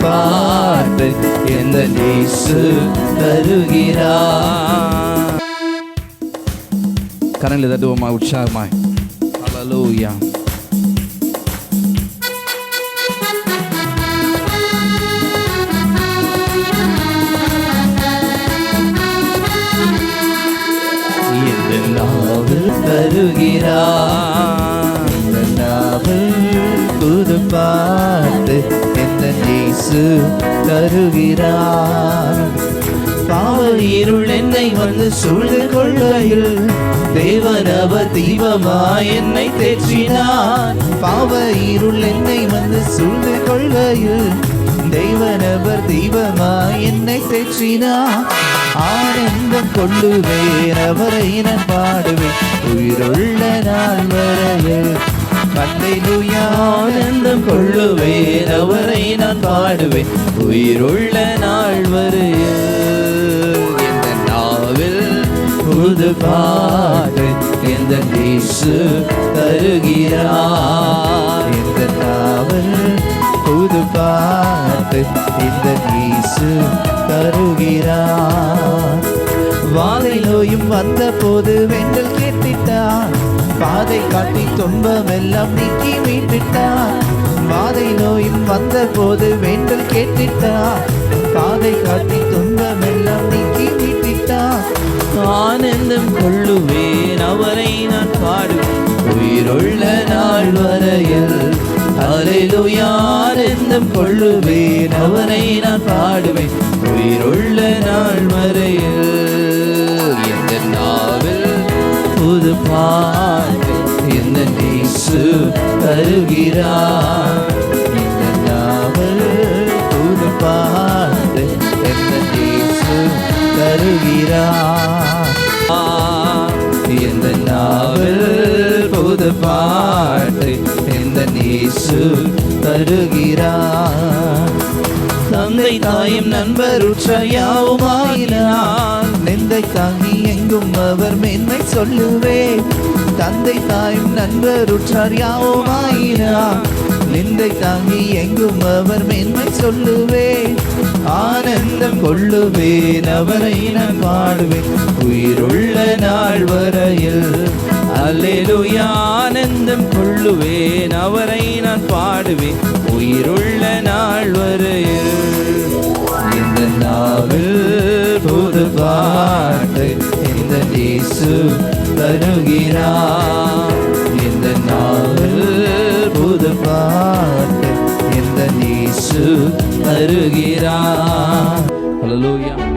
பாட்டு எந்த நேசு தருகிறார். கரங்களை தட்டுவோமா உற்சாகமாய். அலலூயா தருகிறார். பார்த்து என்ன இயேசு தருகிறார்? பாவ இருள் என்னை வந்து சூழ்ந்து கொள்ளையில் தேவனவ தீபமா என்னை தேற்றினார். பாவ இருள் என்னை வந்து சூழ்ந்து கொள்ளையில் தேவனவர் தீபமா என்னை தேற்றினார். ஆனந்தம் கொள்ளுவேன் அவரை நான் பாடுவேன் உயிருள்ள நாள் வரையில் கண்டைலுயா ஆனந்தம் கொள்ளுவேன் அவரை நான் பாடுவேன். உயிருள்ள நாள் வரையில் எந்த நாவில் புது பாடு எந்த நேசு தருகிறார். இந்த நாவல் புது பாட்டு இந்த நேசு தருகிறார். வாதை நோயும் வந்த போது வெண்டல் கேட்டிட்டார். பாதை காட்டி துன்பம் எல்லாம் நீக்கி மீட்டுட்டார் வாதை நோயும் வந்த போது வேண்டல் கேட்டிட்டார் பாதை காட்டி துன்பம் எல்லாம் நீக்கி மீட்டிட்டார் ஆனந்தம் கொள்ளுவேன் அவரை நான் பாடுவேன் உயிருள்ள நாள் வரையில் அலையிலுயா ஆனந்தம் கொள்ளுவேன் அவரை நான் பாடுவேன். உயிருள்ள நாள் வரையில் எந்த நாவில் புது பா இயேசு தருகிறார். எந்த நாவல் புது பாட்டு எந்த நேசு தருகிறார். இந்த நாவல் புது பாட்டு எந்த நேசு தருகிறார். தந்தை தாயும் நண்பர் உற்றையாவுமாயினார் நெந்தை தாங்கி எங்கும் அவர் மென்மை சொல்லுவே தந்தை தாயும் நண்பர் உற்றார் யாவோமாயினா நிந்தை தாங்கி எங்கும் அவர் மேன்மை சொல்லுவே. ஆனந்தம் கொள்ளுவேன் அவரை நான் பாடுவேன். உயிருள்ள நாள் வரையில் அல்லேலுயா ஆனந்தம் கொள்ளுவேன் அவரை நான் பாடுவேன். உயிருள்ள நாள் வரையில் இந்த நாவில் புது பாட்டு இந்த நேசு வருகிறார் இந்த நாள் புது பாட்டு இந்த நீசு தருகிறார். ஹalleluya